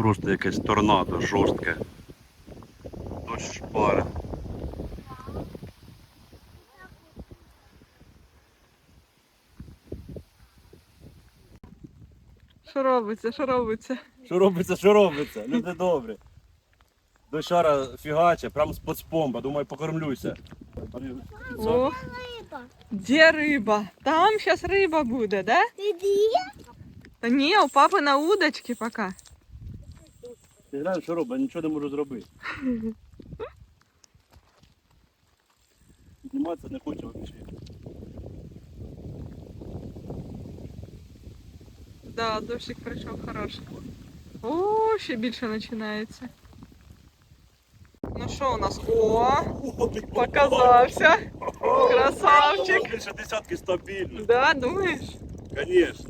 Просто якесь торнадо жорстке. Дощ шпари. Що робиться, що робиться? Що робиться, що робиться? Люди добрі. Дощара фігаче, прям з-под. Думаю, покормлюся. О, де риба? Там зараз риба буде, да? Та ні, у папи на удочці поки. Ти глянь, що робить, я нічого не можу зробити. Підніматися не хочу взагалі. Да, дощик прийшов хороший. О, ще більше починається. Ну що у нас? О, показався. Красавчик. Більше десятки стабільно. Да, думаєш? Звісно.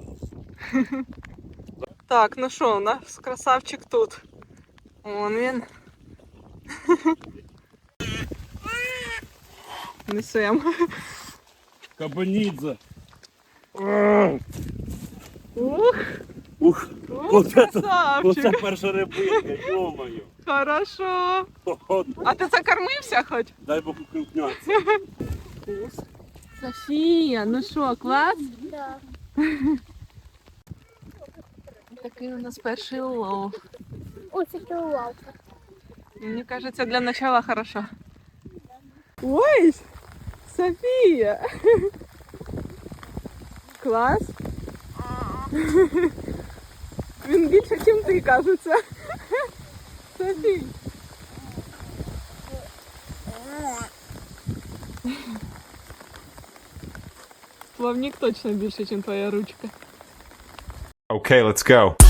Так, ну що, у нас красавчик тут. Вон він. Несем. Кабанідзе. Ух, Ух, ух, Оце- красавчик. оце перша рибинка, йомаю. Хорошо. А ти закормився хоч? Дай Бог укрупняться. Софія, ну що, клас? Да. Такий у нас перший улов. Це лавка. Мне кажется, для начала хорошо. Ой, София! Клас. Він більше, ніж ти, кажеться. Софій. Плавник точно більше, ніж твоя ручка. Okay, let's go.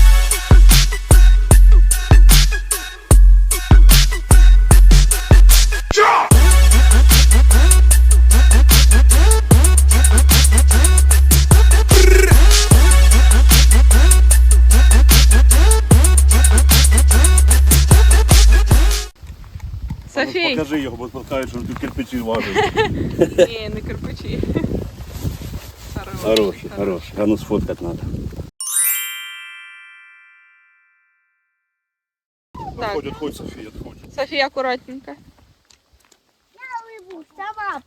Софій! Покажи його, бо толкають, що тут кирпичі важить. Ні, не кирпичі. Хороший, хороший. А ну сфоткати треба. Так. Отходь, отходь, Софія, отходь. Софія, акуратненько. Я вибух, сама.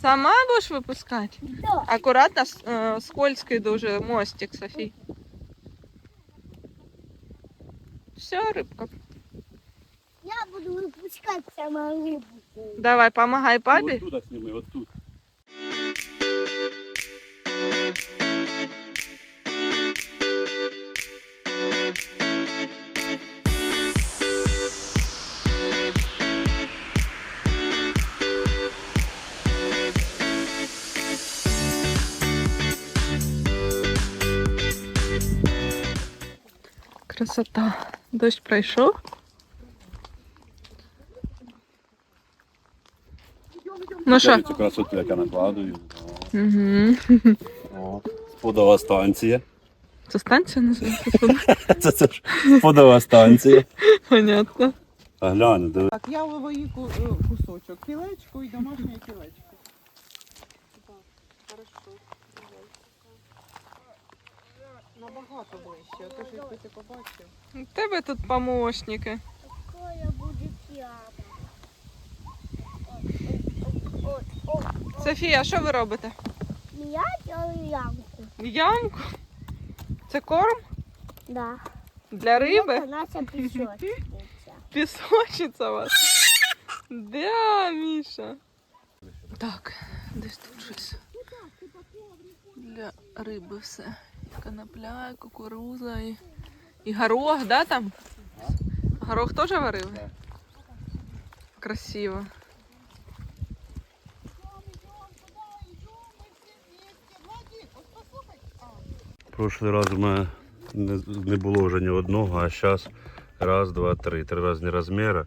Сама будеш випускати? Да. Акуратно, с- е, скользкий дуже мостик, Софій. Все, рибка. Я буду випускати сама рибу. Давай, помагай Ось папі. тут сніми, от тут. Красота. Дощ пройшов. Ну що? Цю красоту, яка накладую. Угу. О, станція. Це станція називається? Це, це ж сподова станція. Понятно. А глянь, диви. Так, я вивою е, кусочок, кілечку і домашнє кілечко. Набагато ближче, а то ж якби ти побачив. У тебе тут помощники. Какая буде яма. Ой, ой, ой. Софія, що ви робите? Я делаю ямку. Ямку? Це корм Да. для риби? Это наша песочница. Пісочниця у вас. Да, Міша. Так, десь тут щось. Для риби все. Конопля, і кукуруза і, і горох, да, там? Горох теж варили? Красиво. Прошлий раз у мене не, було вже ні одного, а зараз раз, два, три. Три різні розміри.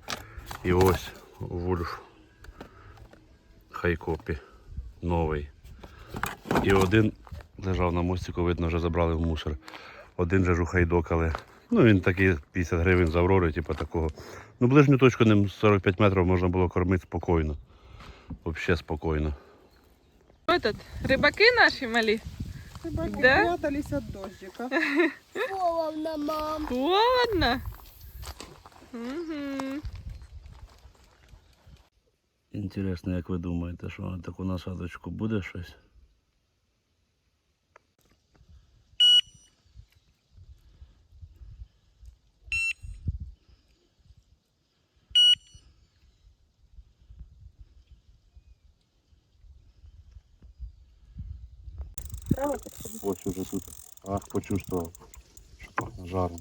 І ось вульф хайкопі новий. І один лежав на мостику, видно, вже забрали в мусор. Один же ж ухайдокали. Ну він такий 50 гривень з Аврори, типу такого. Ну, ближню точку ним 45 метрів можна було кормити спокійно. Взагалі спокійно. Що тут? Рибаки наші малі? Хіба Да? прятались от дождика. Холодно, мам. Холодно. Угу. Інтересно, як ви думаєте, що на таку насадочку буде щось? Ось уже тут. Ах, почувствував. Що пахне жаром.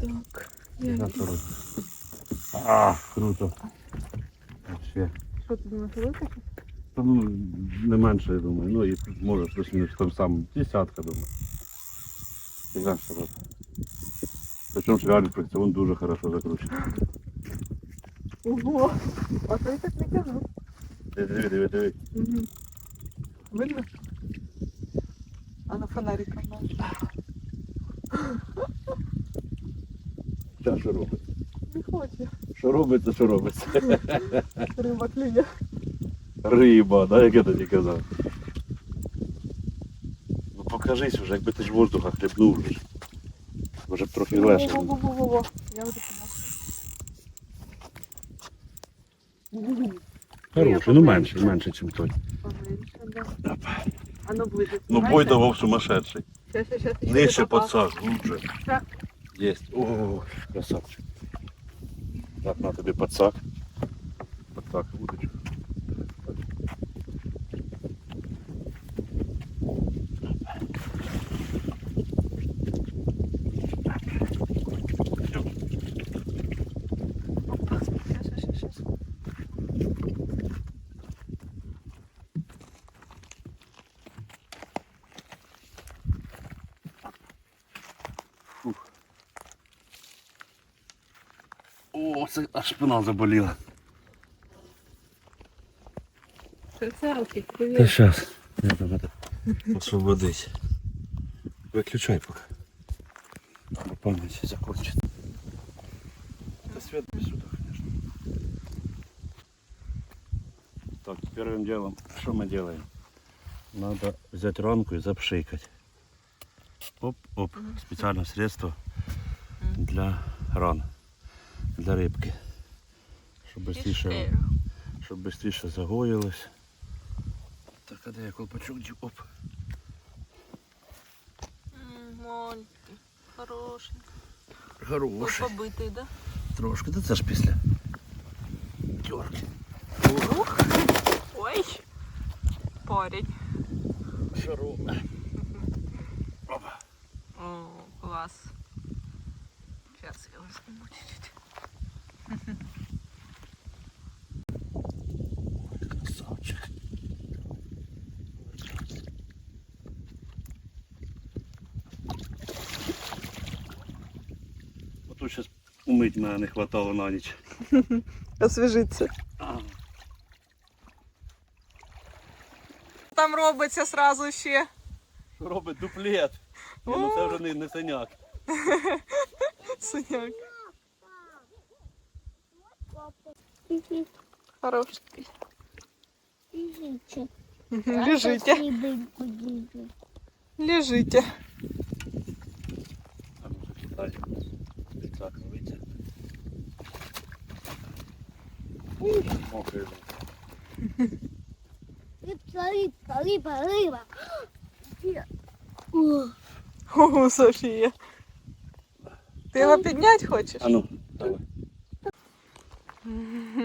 Так. Я второй. А, круто. Вообще. Що ти думаєш, витащиш? Та, ну, не менше, я думаю. Ну і може плюс-мінус там сам десятка, думаю. Що робить. Причому реально фрикціон дуже хорошо закручений. Ого! А то я так не кажу. Диви, диви, диви. Угу. Видно? А на фонариком надо. Та що робить? Не хоче. Що робиться, що робиться? Риба клює. Риба, да, як я тоді казав. Ну покажись вже, якби ти ж воздуха хлібнув. Може б трохи легше. Во-во-во-во. Я вже Хороший, ну менше, менше, ніж той. Ну. Ну бой давав сумасшедший. Сейчас, сейчас, сейчас. Нижче подсаж, глубже. Так. Есть. О, красавчик. Так, на тобі подсак. Подсак, удочку. Аж спина заболіла. Красавчик, Та привет. зараз. Я там это освободись. Виключай поки. Бо пам'ять закончить. Та свет без сюда, конечно. Так, первым делом, что мы делаем? Надо взять ранку и запшикать. Оп, оп. Специальное средство для ран, для рыбки. Щоб быстріше, щоб быстріше загоїлось. Так, а де я колпачок? Оп. Маленький, хороший. Хороший. Побитий, да? Трошки, да це ж після. Тьорки. Ух. Ой. Парень. Шарове. О, класс. Сейчас я возьму чуть-чуть. Ото зараз умить мене не хватало на ніч. Освіжиться. Там робиться сразу ще. Робить дуплет. Ні, ну це вже не, не синяк. Синяк. Хороший. Лежите. Лежите. Рыбинку держи. Лежите. Мокрий. Рыбка, рыбка, рыба, рыба. О, Ого, Софія. Ти його підняти хочеш? А ну, давай.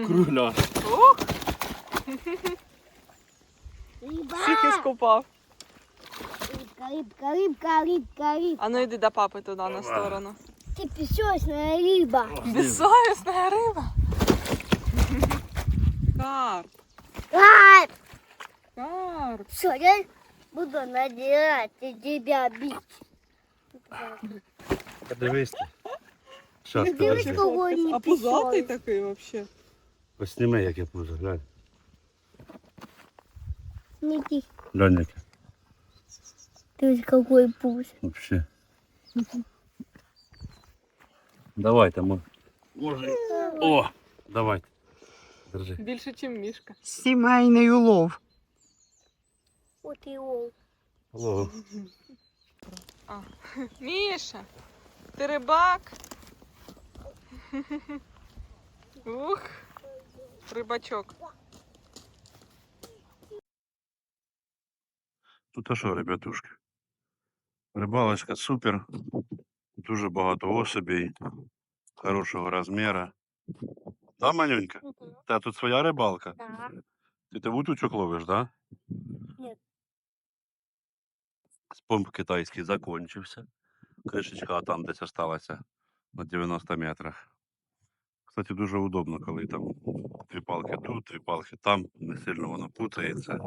Кругля. Ох, Рыба. всіх іскупав. Рыбка, рыбка, рыбка, рыбка, рыбка. А ну йди до папи туди на сторону. Ты песочная рыба. Безсовісна риба. Карп. Карп. все, я буду надирать и тебя бить. Подивись ти. Щас, Ну, дивись, подожди. кого не А пузатий такий взагалі. Ось сніми, як я пузо, глянь. Смотри, Глянь, як ты какой пусть. Вообще. Давайте, мо- може. О, давайте. Держи. Більше, ніж мішка. Сімейний улов. Вот и он. Алло. Міша, ти рибак? Ух, рибачок. Ну то що, ребятушки? Рибалочка супер. Дуже багато особей. Хорошого розміру. Да, малюнька? Та тут своя рибалка. Да. Ти ти вутючок ловиш, да? Ні. Спомп китайський закончився. Кришечка там десь осталася на 90 метрах. Кстати, дуже удобно, коли там дві палки тут, дві палки там, не сильно воно путається.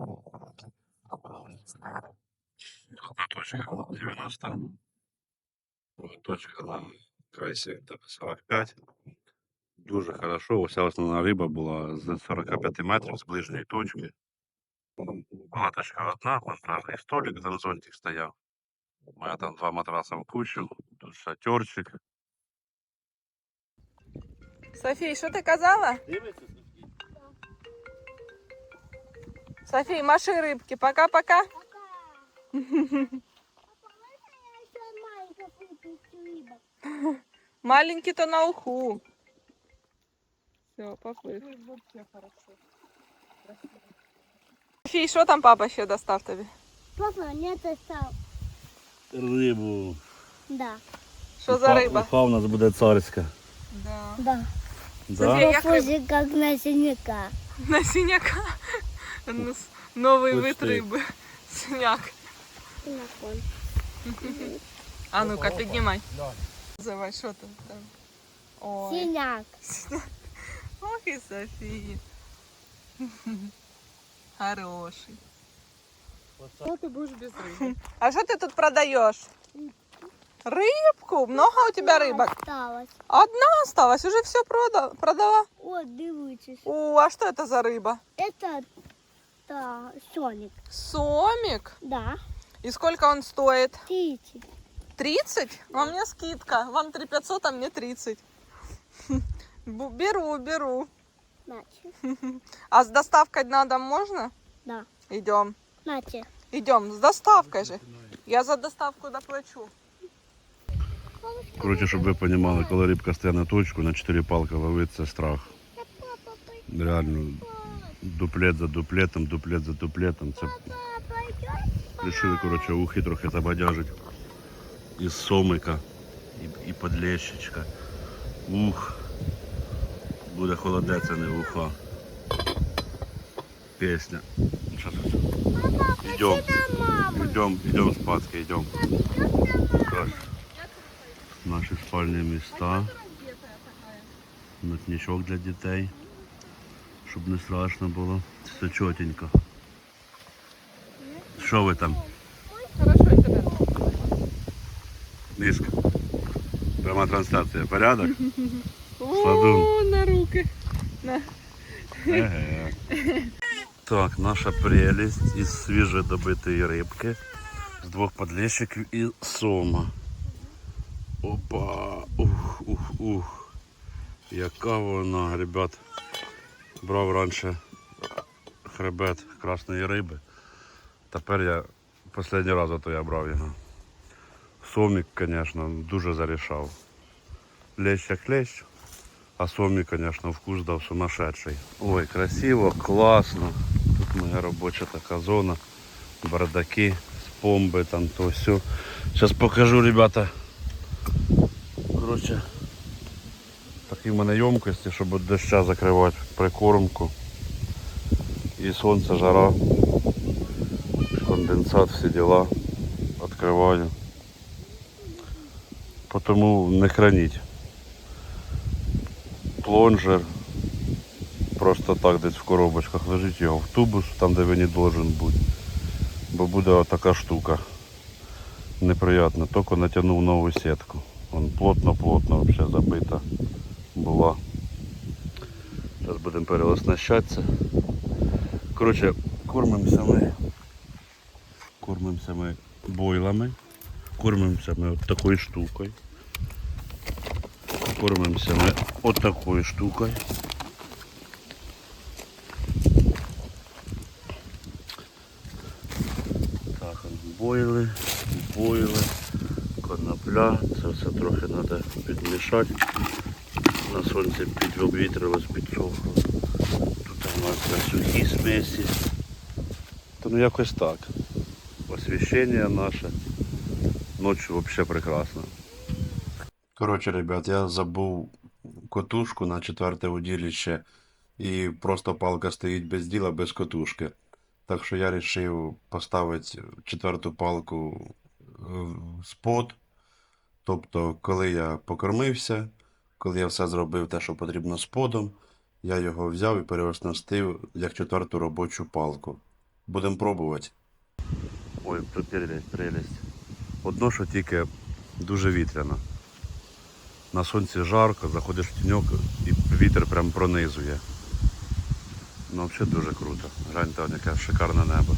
Одна точка 90. Друга точка на крайсі 45. Дуже хорошо. Уся основна риба була з 45 метрів з ближньої точки. Палаточка одна, монтажний столик, там зонтик стояв. У мене там два матраса в кучу, тут шатерчик. Софій, що ти казала? Софій, маши рибки. Пока-пока. Маленький то на уху. Все, поплив. Вообще хорошо. Софій, що там папа ще достав тобі? Папа, не достал. Рибу. Да. Що за риба? Уфа у нас буде царська. Да. Да. Софія, як риба? Похоже, как на синяка. На синяка. Ну, с- Новий вид Почти. риби. Синяк. Синякон. А ну-ка, піднімай. Називай, що там там? Ой. Синяк. Ох і Софія. Хороший. Что ты будешь без рыбы? А що ти тут продаєш? Рибку? Много у тебе рибок? Осталось. Одна осталась, уже все продал, продала. О, дивитесь. О, а что это за рыба? Это да, соник. Сомик. Да. И сколько он стоит? Тридцать. 30? А мне скидка. Вам 3500, а мне 30. Бу- Беру, беру. Нате. А с доставкой на дом можно? Да. Идем. Нате. Идем, с доставкой же. Я за доставку доплачу. Коротше, щоб ви розуміли, коли рибка стає на точку, на 4 палки ловить, це страх. Реально, дуплет за дуплетом, дуплет за дуплетом. Це Рішили, коротше, ухи трохи забадяжить. Із сомика і, і подлещичка. Ух. Буде холодець, а не уха. Песня. Щас. Идем. Идем, идем спадки, идем. Наші спальні міста. Ночничок для дітей. Щоб не страшно було. Все чотенько. Що ви там? Хорошо, я тебя. Мишка. Пряма трансляція. Порядок? О, на руки. Еге. Так, наша прелість із свіжедобитої рибки. З двох подлещиків і сома. Опа! Ух, ух, ух. Яка вона, ребят. Брав раніше хребет красної риби. Тепер я останній раз то я брав його. Сомік, звісно, дуже зарішав. Лещ як лещ. А сомі, звісно, вкус дав сумасшедший. Ой, красиво, класно. Тут моя робоча така зона. Бардаки, помби, там то все. Зараз покажу, ребята. Коротше, такі в мене ємкості, щоб від доща закривати прикормку. І сонце, жара, конденсат, всі діла. Відкриваю. Тому не храніть плонжер. Просто так десь в коробочках лежить його в тубус, там де він не должен бути. Бо буде така штука. Неприятно. Тільки натягнув нову сітку. Вон плотно-плотно взагалі забита була. Зараз будемо переоснащатися. Коротше, кормимося ми. Кормимося ми бойлами. Кормимося ми от такою штукою. Кормимося ми от такою штукою. Так, он бойли, бойли, конопля. Це все трохи треба підмішати. На сонці підвітрилось, підсохло. Тут у нас на сухі смесі. То ну якось так. Освіщення наше. Ночі взагалі прекрасно. Коротше, ребят, я забув котушку на четверте удилище і просто палка стоїть без діла, без котушки. Так що я вирішив поставити четверту палку в спот. Тобто, коли я покормився, коли я все зробив те, що потрібно з подом, я його взяв і переоснастив як четверту робочу палку. Будемо пробувати. Ой, прелесть, прелесть. Одно, що тільки дуже вітряно. На сонці жарко, заходиш в тіньок і вітер прям пронизує. Ну, взагалі дуже круто. Гляньте, яке шикарне небо.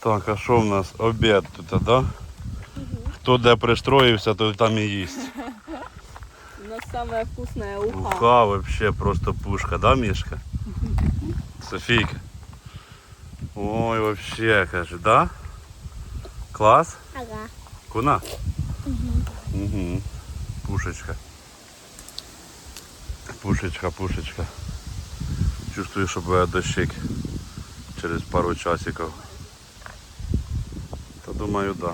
Так, а що в нас? Обід тут, да? Хто де пристроївся, то там і їсть. Самая вкусная уха. Уха вообще просто пушка, да, Мишка? Софийка. Ой, вообще, каже, да? Клас? Ага. Куна? Угу. Пушечка. Пушечка, пушечка. Чувствую, що буде дощик через пару часиків. Та думаю, да.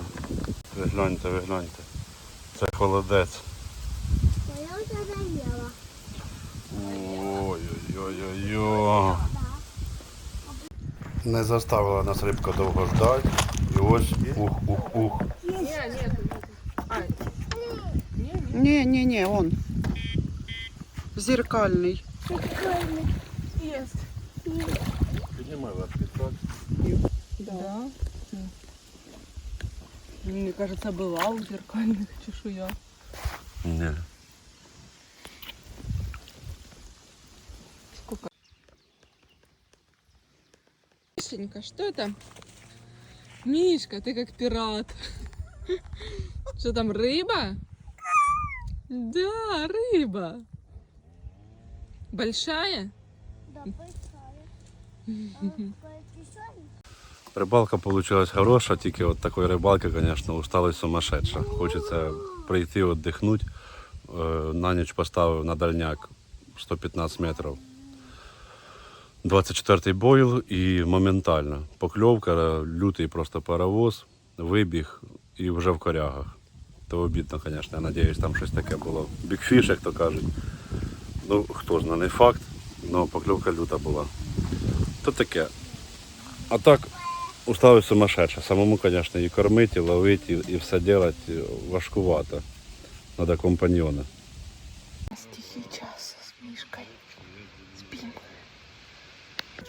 Ви гляньте, ви гляньте. Це холодець. Ой-ой-ой-ой-ой. Не заставила нас рибка довго ждати. І ось ух-ух-ух. Не, нет. Ай. Не, не. Ні, ні, ні, он. Зеркальний. Есть. Піднімай лапки, так? Да. Мне кажется, была у зеркальных чешуя. Ні. Мишенька, что это? Мишка, ты как пират. Что там, рыба? Да, рыба. Большая? Да, большая. Большая. Рибалка вийшла хороша, тільки от такої рибалки, звісно, усталость сумасшедша. Хочеться прийти, віддихнути. Е, На ніч поставив на дальняк 115 метрів. 24-й бойл і моментально. Покльовка, лютий просто паровоз, вибіг і вже в корягах. То обідно, звісно, я сподіваюся, там щось таке було. Бікфіш, як то кажуть. Ну, хто знає, не факт, але покльовка люта була. То таке. А так, усталость сумасшедша. Самому, звісно, і кормити, і ловити, і, все робити важкувато. Треба компаньйони. Тихий час с Мишкой.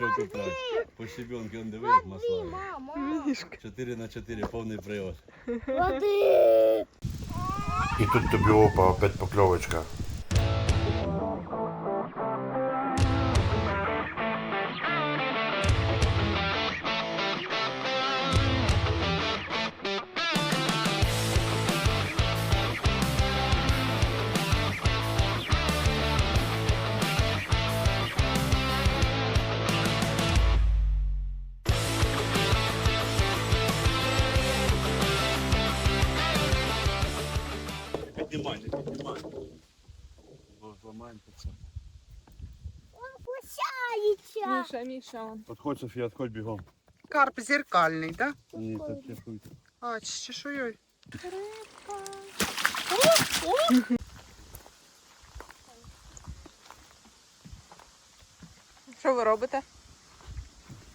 Спим. Чого? По щебенки он диви, як масла. Мама. 4 на 4 повний привод. Води! І тут тобі опа, опять покльовочка. Кусается. Миша, Миша. Подходь, Софія, відходь бігом. Карп зеркальний, да? Ні, це чешуйся. А, з чешуєю. Що ви робите?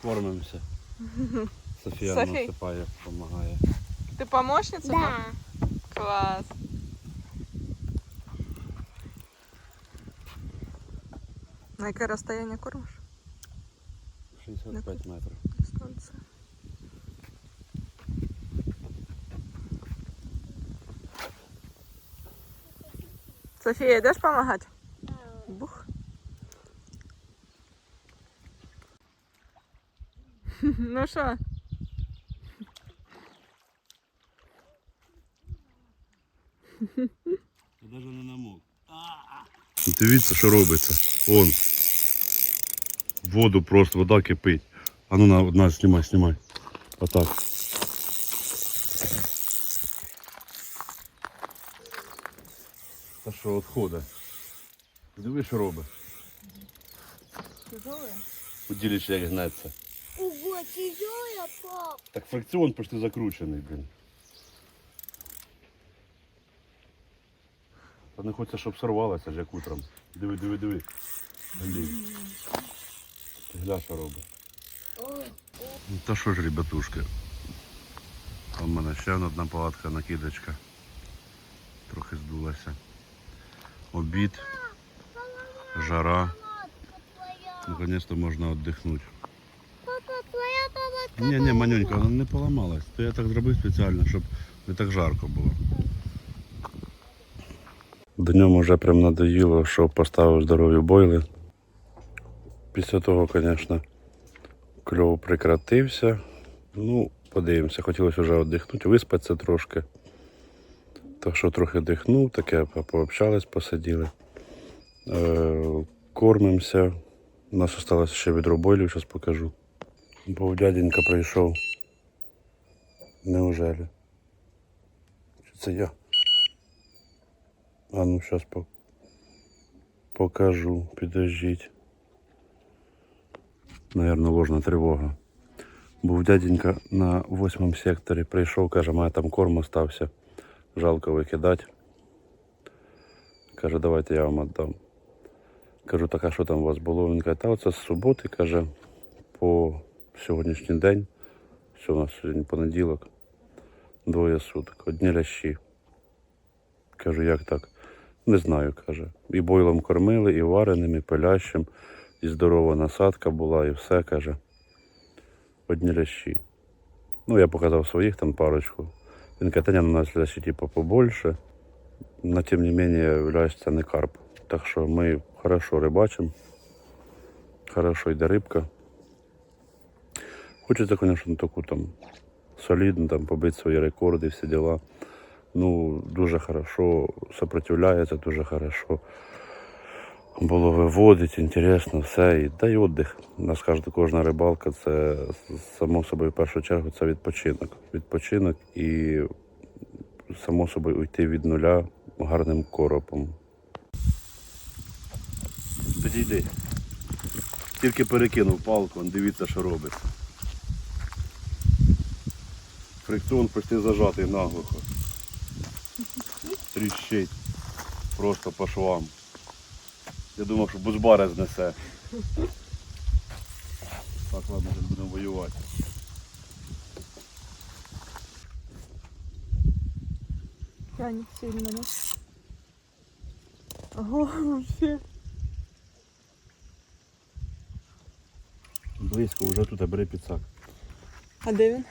Кормимося. Софія Софій. насипає, допомагає. Ти помощниця? Да. Клас. На яке розстояння кормиш? 65 метрів. Дистанція. Софія, йдеш допомагати? Бух. ну що? Ти навіть не намок. Дивіться, що робиться. Он. Воду просто, вода кипить. А ну на, на знімай, знімай. Отак. Та що відходить? Диви, що робить. Тяжелые? Уділіще як гнеться. Ого, тяжелая, пап. Так фракціон почти закручений, блін. Та не хочеться, щоб сорвалося ж як утром. Диви, диви, диви. Блін. Гля, що робить. Ну, та що ж, ребятушки. А в мене ще одна палатка накидочка. Трохи здулася. Обід, жара. Наконец-то можна віддихнути. Ні, ні, манюнька, вона не поламалась. То я так зробив спеціально, щоб не так жарко було. Днем вже прям надоїло, що поставив здорові бойли. Після того, звісно, кльов прекратився. Ну, подивимося, хотілося вже віддихнути, виспатися трошки. Так що трохи дихнув, таке по- пообщались, посиділи. Е, кормимося. У нас залишилося ще відро бойлів, зараз покажу. Бо дяденька прийшов. Неужели? Чи це я? А ну зараз покажу, підождіть. Наверно, ложна тривога. Був дяденька на восьмому секторі, прийшов, каже, має там корм остався. Жалко викидати. Каже, давайте я вам віддам. Кажу, так а що там у вас було? Він каже, та оце з суботи, каже, по сьогоднішній день, що у нас сьогодні понеділок, двоє суток, одні лящі. Кажу, як так? Не знаю, каже. І бойлом кормили, і вареним, і пилящим, і здорова насадка була, і все, каже. Одні лящі. Ну, я показав своїх там парочку. Він каже, та у нас лящі типу побольше. Но тим не менее являється не карп. Так що ми хорошо рибачимо. Хорошо йде рибка. Хочеться, звісно, таку там солідну, там побити свої рекорди, всі діла. Ну, дуже хорошо сопротивляється, дуже хорошо було виводить, інтересно, все. І да й віддих. Нас кожна, кожна рибалка це само собою в першу чергу це відпочинок. Відпочинок і само собою уйти від нуля гарним коропом. Підійди. Тільки перекинув палку, дивіться, що робить. Фрикціон почти зажатий наглухо. Тріщить. Просто по швам. Я думав, що бузбара знесе. Так, ладно, зараз будемо воювати. Тянет сильно, да? Ого, вообще. Близько, вже тут бери підсак. А де він?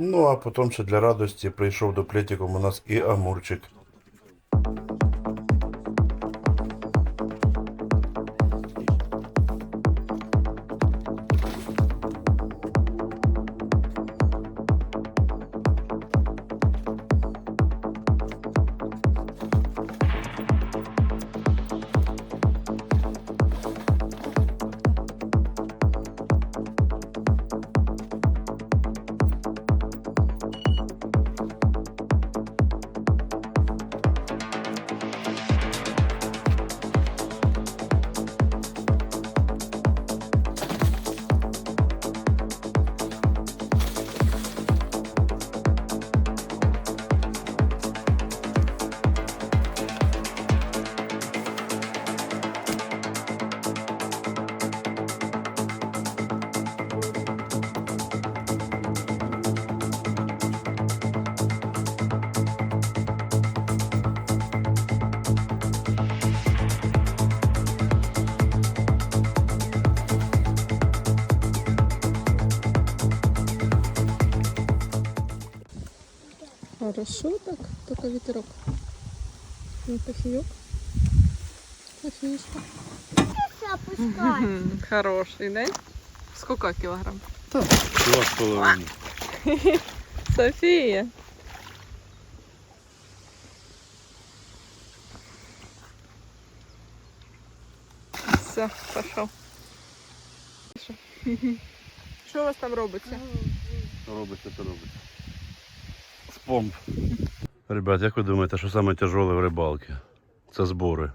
Ну, а потім ще для радості прийшов до плетіком у нас і амурчик. Хорошо так, только ветерок. Не кофеек? Кофеечка. Хороший, да? Сколько килограмм? Два з половиною. София. Все, пошел. Що у вас там робиться? Робиться, то робиться. Помп. Ребят, як ви думаєте, що саме тяжоле в рибалці? Це збори.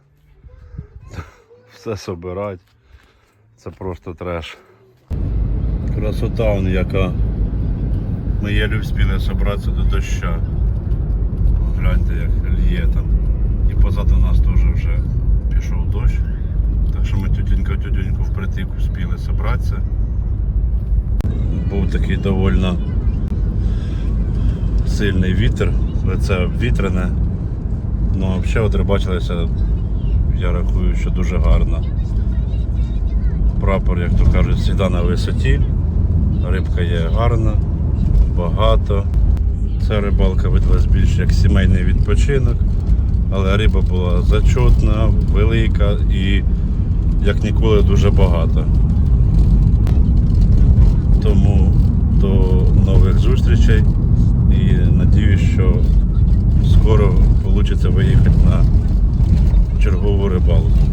Все собирати. Це просто треш. Красота он яка. Ми єлі встигли зібратися до доща. Гляньте, як лє там. І позаду нас теж вже пішов дощ. Так що ми тютенько тютенько впритик успіли зібратися. Був такий довольно сильний вітер, лице вітрене. Ну, взагалі от рибачилися, я рахую, що дуже гарно. Прапор, як то кажуть, завжди на висоті. Рибка є гарна, багато. Ця рибалка видалась більш як сімейний відпочинок, але риба була зачутна, велика і як ніколи дуже багато. Тому до нових зустрічей і надіюсь, що скоро вийде виїхати на чергову рибалку.